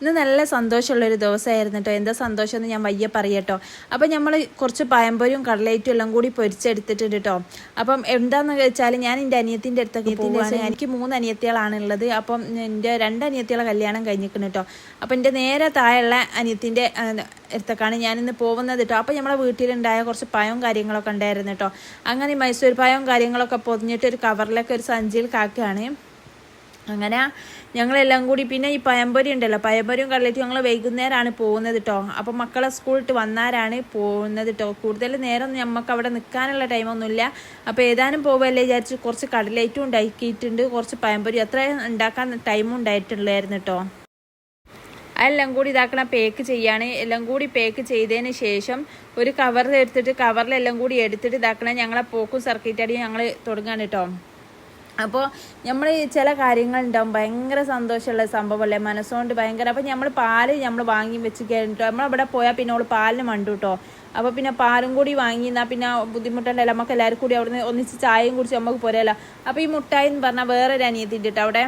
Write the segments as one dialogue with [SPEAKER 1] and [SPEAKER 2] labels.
[SPEAKER 1] ഇന്ന് നല്ല സന്തോഷമുള്ളൊരു ദിവസമായിരുന്നു കേട്ടോ എന്താ സന്തോഷം എന്ന് ഞാൻ വയ്യ പറയട്ടോ. അപ്പം നമ്മൾ കുറച്ച് പഴംപൊരിയും കടലേറ്റും എല്ലാം കൂടി പൊരിച്ചെടുത്തിട്ടുണ്ട് കേട്ടോ അപ്പം എന്താന്ന് വെച്ചാൽ ഞാൻ എന്റെ അനിയത്തിന്റെ അടുത്തൊക്കെ പോവുകയാണ് എനിക്ക് മൂന്ന് അനിയത്തികളാണ് ഉള്ളത് അപ്പം എന്റെ രണ്ട് അനിയത്തികളെ കല്യാണം കഴിഞ്ഞിരിക്കുന്നു കേട്ടോ അപ്പം എന്റെ നേരെ താഴെയുള്ള അനിയത്തിന്റെ ഞാൻ ഞാനിന്ന് പോകുന്നത് കേട്ടോ അപ്പം നമ്മളെ വീട്ടിലുണ്ടായ കുറച്ച് പഴവും കാര്യങ്ങളൊക്കെ ഉണ്ടായിരുന്നു കേട്ടോ അങ്ങനെ മൈസൂർ പഴവും കാര്യങ്ങളൊക്കെ പൊതിഞ്ഞിട്ട് ഒരു കവറിലൊക്കെ ഒരു സഞ്ചിയിൽ കാക്കുകയാണ്. അങ്ങനെ ഞങ്ങളെല്ലാം കൂടി പിന്നെ ഈ പയമ്പൊരി ഉണ്ടല്ലോ. പയമ്പൊരിയും കടലറ്റും ഞങ്ങൾ വൈകുന്നേരമാണ് പോകുന്നത് കേട്ടോ അപ്പം മക്കളെ സ്കൂളിട്ട് വന്നാരാണ് പോകുന്നത് കേട്ടോ കൂടുതൽ നേരം നമുക്ക് അവിടെ നിൽക്കാനുള്ള ടൈമൊന്നുമില്ല അപ്പോൾ ഏതാനും പോകുമല്ലേ വിചാരിച്ച് കുറച്ച് കടലേറ്റും ഉണ്ടാക്കിയിട്ടുണ്ട്. കുറച്ച് പയമ്പൊരി അത്ര ഉണ്ടാക്കാൻ ടൈമും ഉണ്ടായിട്ടുള്ളായിരുന്നു കേട്ടോ അതെല്ലാം കൂടി ഇതാക്കണ പേക്ക് ചെയ്യാണ്. എല്ലാം കൂടി പേക്ക് ചെയ്തതിന് ശേഷം ഒരു കവറിൽ എടുത്തിട്ട് കവറിലെല്ലാം കൂടി എടുത്തിട്ട് ഇതാക്കണ ഞങ്ങളെ പോക്കും സർക്കിറ്റ് ഞങ്ങൾ തുടങ്ങാണ് കേട്ടോ അപ്പോൾ നമ്മൾ ചില കാര്യങ്ങളുണ്ടാവും ഭയങ്കര സന്തോഷമുള്ള സംഭവമല്ലേ മനസ്സുകൊണ്ട് ഭയങ്കര. അപ്പോൾ നമ്മൾ പാൽ നമ്മൾ വാങ്ങി വെച്ച് കഴിഞ്ഞിട്ടോ നമ്മളവിടെ പോയാൽ പിന്നെ അവൾ പാലിന് മണ്ടു കേട്ടോ അപ്പോൾ പിന്നെ പാലും കൂടി വാങ്ങി എന്നാൽ പിന്നെ ബുദ്ധിമുട്ടുണ്ടല്ലോ നമുക്ക് എല്ലാവരും കൂടി അവിടെ നിന്ന് ഒന്നിച്ച് ചായയും കുടിച്ച് നമുക്ക് പോരല്ലോ. അപ്പോൾ ഈ മുട്ടായി എന്ന് പറഞ്ഞാൽ അനിയത്തിന്റെ കേട്ടോ അവിടെ.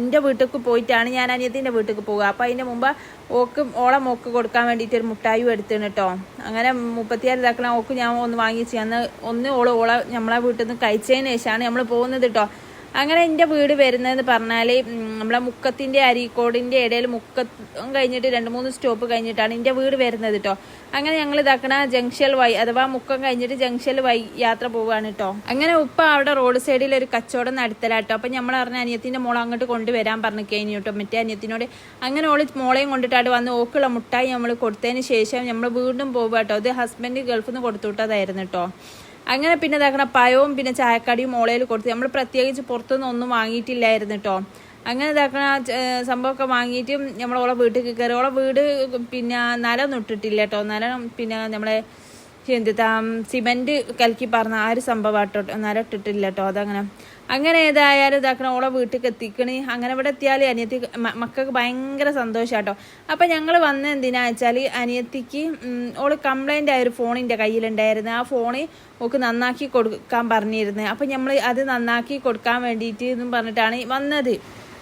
[SPEAKER 1] എന്റെ വീട്ടിലേക്ക് പോയിട്ടാണ് ഞാൻ അനിയത്തിന്റെ വീട്ടിലേക്ക് പോകുക അപ്പോൾ അതിന്റെ മുമ്പ് ഓക്ക് ഓളെ മോക്ക് കൊടുക്കാൻ വേണ്ടിയിട്ട് ഒരു മുട്ടായും എടുത്തിന് കേട്ടോ അങ്ങനെ മുപ്പത്തിയാറ് ഇതാക്കണം ഓക്ക് ഞാൻ ഒന്ന് വാങ്ങിച്ച്. അന്ന് ഒന്ന് ഓൾ ഓളെ നമ്മളെ വീട്ടിൽ നിന്ന് കഴിച്ചതിന് ശേഷമാണ് നമ്മൾ പോകുന്നത് കേട്ടോ അങ്ങനെ എന്റെ വീട് വരുന്നതെന്ന് പറഞ്ഞാൽ നമ്മളെ മുക്കത്തിന്റെ അരീക്കോടിന്റെ ഇടയിൽ മുക്കം കഴിഞ്ഞിട്ട് രണ്ട് മൂന്ന് സ്റ്റോപ്പ് കഴിഞ്ഞിട്ടാണ് എന്റെ വീട് വരുന്നത് കേട്ടോ അങ്ങനെ ഞങ്ങൾ ഇതാക്കണ ജംഗ്ഷൻ വൈ അഥവാ മുക്കം കഴിഞ്ഞിട്ട് ജംഗ്ഷൻ വൈ യാത്ര പോവുകയാണ് കേട്ടോ അങ്ങനെ ഉപ്പ അവിടെ റോഡ് സൈഡിൽ ഒരു കച്ചവടം നടത്തലാട്ടോ അപ്പം നമ്മൾ പറഞ്ഞ അനിയത്തിന്റെ മോളെ അങ്ങോട്ട് കൊണ്ടുവരാൻ പറഞ്ഞു കഴിഞ്ഞു കേട്ടോ മറ്റേ അനിയത്തിനോട് അങ്ങനെ ഓൾ മോളെയും കൊണ്ടിട്ടാണ് വന്ന് ഓക്കുള്ള മുട്ടായി നമ്മൾ കൊടുത്തതിന് ശേഷം നമ്മൾ വീണ്ടും പോവുക കേട്ടോ അത് ഹസ്ബൻഡ് ഗൾഫിൽ നിന്ന് കൊടുത്തു വിട്ടതായിരുന്നു കേട്ടോ അങ്ങനെ പിന്നെ ഇതാക്കണം പഴവും പിന്നെ ചായക്കടിയും ഓളയിൽ കൊടുത്ത് നമ്മൾ പ്രത്യേകിച്ച് പുറത്തുനിന്ന് ഒന്നും വാങ്ങിയിട്ടില്ലായിരുന്നു കേട്ടോ അങ്ങനെ ഇതാക്കണ സംഭവമൊക്കെ വാങ്ങിയിട്ടും നമ്മൾ ഓളെ വീട്ടിൽ കയറി ഓളെ വീട് പിന്നെ നിലം നിട്ടിട്ടില്ല കേട്ടോ നിലം പിന്നെ നമ്മളെ എന്താ സിമെന്റ് കലക്കി പറഞ്ഞ ആ ഒരു സംഭവം ആട്ടോ ഇട്ടിട്ടില്ല കേട്ടോ അതങ്ങനെ. അങ്ങനെ ഏതായാലും ഇതാക്കണം ഓളെ വീട്ടിലേക്ക് എത്തിക്കണ്. അങ്ങനെ ഇവിടെ എത്തിയാൽ അനിയത്തി മക്കൾക്ക് ഭയങ്കര സന്തോഷാട്ടോ. അപ്പം ഞങ്ങൾ വന്ന എന്തിനാ വെച്ചാൽ അനിയത്തിക്ക് ഓൾ കംപ്ലൈന്റ് ആയൊരു ഒരു ഫോണിന്റെ കയ്യിലുണ്ടായിരുന്നു. ആ ഫോണ് ഓക്ക് നന്നാക്കി കൊടുക്കാൻ പറഞ്ഞിരുന്നു. അപ്പം നമ്മൾ അത് നന്നാക്കി കൊടുക്കാൻ വേണ്ടിയിട്ട് എന്നും പറഞ്ഞിട്ടാണ് വന്നത്.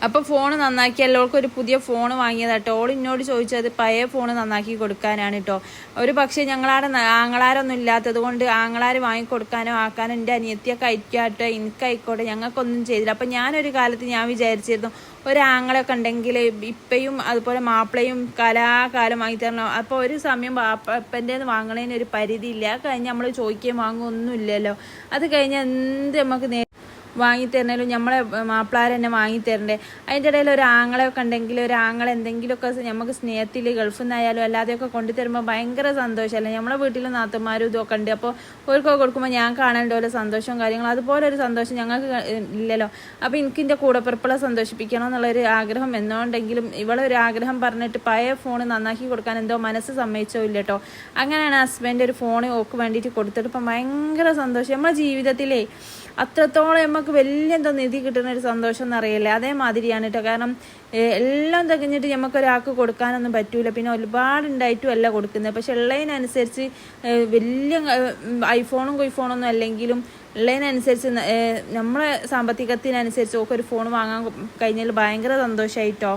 [SPEAKER 1] അപ്പോൾ ഫോൺ നന്നാക്കി എല്ലാവർക്കും ഒരു പുതിയ ഫോൺ വാങ്ങിയതാട്ടോ. ഓൾ എന്നോട് ചോദിച്ചത് പഴയ ഫോൺ നന്നാക്കി കൊടുക്കാനാണ് കേട്ടോ ഒരു പക്ഷേ ഞങ്ങളാടെ ആങ്ങളാരൊന്നും ഇല്ലാത്തത് കൊണ്ട് ആങ്ങളാർ വാങ്ങിക്കൊടുക്കാനോ ആക്കാനോ എന്റെ അനിയത്തിയൊക്കെ അയക്കാട്ടോ എനിക്കായിക്കോട്ടെ ഞങ്ങൾക്കൊന്നും ചെയ്തില്ല. അപ്പോൾ ഞാനൊരു കാലത്ത് ഞാൻ വിചാരിച്ചിരുന്നു ഒരാങ്ങളൊക്കെ ഉണ്ടെങ്കിൽ ഇപ്പയും അതുപോലെ മാപ്പിളയും കലാകാലം വാങ്ങി തരണം. അപ്പോൾ ഒരു സമയം അപ്പന്റെ വാങ്ങണതിന് ഒരു പരിധി ഇല്ല കഴിഞ്ഞ് നമ്മൾ ചോദിക്കുകയും വാങ്ങുമൊന്നുമില്ലല്ലോ അത് കഴിഞ്ഞ് എന്ത് നമുക്ക് വാങ്ങിത്തരണേലും നമ്മളെ മാപ്പിളാർ തന്നെ വാങ്ങിത്തരണ്ടേ? അതിന്റെ ഇടയിൽ ഒരു ആങ്ങളെയൊക്കെ ഉണ്ടെങ്കിൽ ഒരു ആങ്ങളെ എന്തെങ്കിലുമൊക്കെ നമുക്ക് സ്നേഹത്തിൽ ഗൾഫിൽ നിന്നായാലും അല്ലാതെയൊക്കെ കൊണ്ടുതരുമ്പോൾ ഭയങ്കര സന്തോഷമല്ലേ നമ്മളെ വീട്ടിൽ നാത്തന്മാരും ഇതൊക്കെ ഉണ്ട്. അപ്പോൾ ഓർക്കൊക്കെ കൊടുക്കുമ്പോൾ ഞാൻ കാണേണ്ട പോലെ സന്തോഷവും കാര്യങ്ങളും. അതുപോലെ ഒരു സന്തോഷം ഞങ്ങൾക്ക് ഇല്ലല്ലോ. അപ്പോൾ എനിക്ക് എന്റെ കൂടപ്പിറപ്പളെ സന്തോഷിപ്പിക്കണം എന്നുള്ളൊരു ആഗ്രഹം എന്നുണ്ടെങ്കിലും ഇവളെ ഒരു ആഗ്രഹം പറഞ്ഞിട്ട് പഴയ ഫോൺ നന്നാക്കി കൊടുക്കാൻ എന്തോ മനസ്സ് സമ്മതിച്ചോ ഇല്ല കേട്ടോ അങ്ങനെയാണ് ഹസ്ബൻഡ് ഒരു ഫോൺ ഓക്ക് വേണ്ടിയിട്ട് കൊടുത്തിട്ട് ഇപ്പം ഭയങ്കര സന്തോഷം. നമ്മളെ ജീവിതത്തിലേ അത്രത്തോളം നമുക്ക് വലിയ എന്തോ നിധി കിട്ടുന്ന ഒരു സന്തോഷം എന്നറിയില്ല. അതേമാതിരിയാണ് കേട്ടോ കാരണം എല്ലാം തികഞ്ഞിട്ട് നമുക്ക് ഒരാൾക്ക് കൊടുക്കാനൊന്നും പറ്റൂല. പിന്നെ ഒരുപാട് ഉണ്ടായിട്ടും അല്ല കൊടുക്കുന്നത്. പക്ഷെ ഉള്ളതിനനുസരിച്ച് വലിയ ഐഫോണും കൊയ്ഫോണൊന്നും അല്ലെങ്കിലും ഉള്ളതിനനുസരിച്ച് നമ്മളെ സാമ്പത്തികത്തിനനുസരിച്ച് ഒക്കെ ഒരു ഫോൺ വാങ്ങാൻ കഴിഞ്ഞാൽ ഭയങ്കര സന്തോഷമായിട്ടോ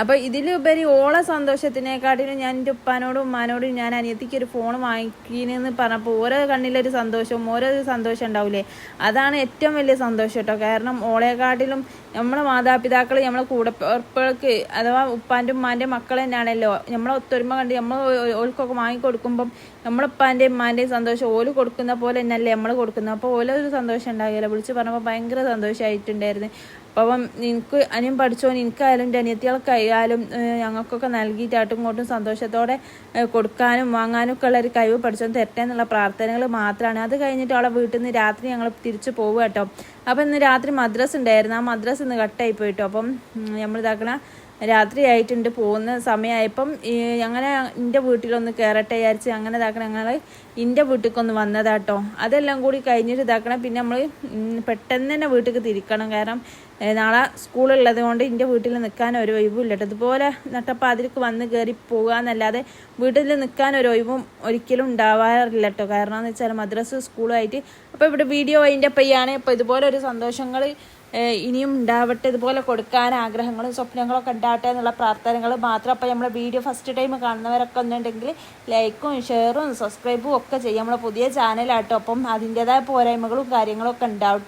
[SPEAKER 1] അപ്പോൾ ഇതിലുപരി ഓളെ സന്തോഷത്തിനെക്കാട്ടിലും ഞാൻ എന്റെ ഉപ്പാനോടും ഉമ്മാനോടും ഞാൻ അനിയത്തിക്ക് ഒരു ഫോൺ വാങ്ങിക്കണെന്ന് പറഞ്ഞപ്പോൾ ഓരോ കണ്ണിലൊരു സന്തോഷവും ഓരോ സന്തോഷം ഉണ്ടാവില്ലേ അതാണ് ഏറ്റവും വലിയ സന്തോഷം കേട്ടോ. കാരണം ഓളെക്കാട്ടിലും നമ്മളെ മാതാപിതാക്കൾ നമ്മളെ കൂടപ്പിറപ്പുകൾക്ക് അഥവാ ഉപ്പാന്റെ ഉമ്മാന്റെ മക്കൾ തന്നെയാണല്ലോ. നമ്മളെ ഒത്തൊരുമ കണ്ട് നമ്മൾ ഓൾക്കൊക്കെ വാങ്ങിക്കൊടുക്കുമ്പം നമ്മളെ ഉപ്പാന്റെ ഉമ്മാന്റെയും സന്തോഷം ഓൽ കൊടുക്കുന്ന പോലെ തന്നെയല്ലേ നമ്മൾ കൊടുക്കുന്നത്. അപ്പോൾ ഓലൊരു സന്തോഷം ഉണ്ടാകില്ല വിളിച്ച് പറഞ്ഞപ്പോൾ ഭയങ്കര സന്തോഷമായിട്ടുണ്ടായിരുന്നു അപ്പം നിനക്ക് അനിയൻ പഠിച്ചോ എനിക്കായാലും എന്റെ അനിയത്തികൾക്കായാലും ഞങ്ങൾക്കൊക്കെ നൽകിയിട്ടാട്ടും ഇങ്ങോട്ടും സന്തോഷത്തോടെ കൊടുക്കാനും വാങ്ങാനും ഒക്കെ ഉള്ള ഒരു കഴിവ് പഠിച്ചോ തരട്ടെ പ്രാർത്ഥനകൾ മാത്രമാണ് അത് കഴിഞ്ഞിട്ട് അവളെ വീട്ടിൽ നിന്ന് രാത്രി ഞങ്ങൾ തിരിച്ചു പോവുക കേട്ടോ അപ്പം ഇന്ന് രാത്രി മദ്രസ് ഉണ്ടായിരുന്നു. ആ മദ്രസ് ഇന്ന് കട്ടായി പോയിട്ടോ. അപ്പം നമ്മൾ ഇതാക്കണ രാത്രി ആയിട്ടുണ്ട് പോകുന്ന സമയമായപ്പം അങ്ങനെ എന്റെ വീട്ടിലൊന്ന് കയറട്ടെ വിചാരിച്ച് അങ്ങനെ ഇതാക്കണം ഞങ്ങൾ എന്റെ വീട്ടിലേക്കൊന്ന് വന്നതാട്ടോ. അതെല്ലാം കൂടി കഴിഞ്ഞിട്ട് ഇതാക്കണം പിന്നെ നമ്മൾ പെട്ടെന്ന് തന്നെ വീട്ടിലേക്ക് തിരിക്കണം. കാരണം നാളെ സ്കൂളുള്ളത് കൊണ്ട് എന്റെ വീട്ടിൽ നിൽക്കാൻ ഒരു ഒഴിവില്ല കേട്ടോ ഇതുപോലെ അതിലേക്ക് വന്ന് കയറി പോകുക എന്നല്ലാതെ വീട്ടിൽ നിൽക്കാൻ ഒരു ഒഴിവും ഒരിക്കലും ഉണ്ടാവാറില്ല കേട്ടോ കാരണം എന്ന് വെച്ചാൽ മദ്രസ് സ്കൂളുമായിട്ട്. അപ്പോൾ ഇവിടെ വീഡിയോ അതിന്റെ പയ്യാണ് അപ്പോൾ ഇതുപോലെ ഒരു സന്തോഷങ്ങൾ ഇനിയും ഉണ്ടാവട്ടെ ഇതുപോലെ കൊടുക്കാൻ ആഗ്രഹങ്ങളും സ്വപ്നങ്ങളൊക്കെ ഉണ്ടാവട്ടെ എന്നുള്ള പ്രാർത്ഥനകൾ മാത്രം. അപ്പോൾ നമ്മൾ വീഡിയോ ഫസ്റ്റ് ടൈം കാണുന്നവരൊക്കെ ഒന്നുണ്ടെങ്കിൽ ലൈക്കും ഷെയറും സബ്സ്ക്രൈബും ഒക്കെ ചെയ്യും. നമ്മളെ പുതിയ ചാനലാട്ടോ അപ്പം അതിന്റെതായ പോരായ്മകളും കാര്യങ്ങളും ഒക്കെ ഉണ്ടാവും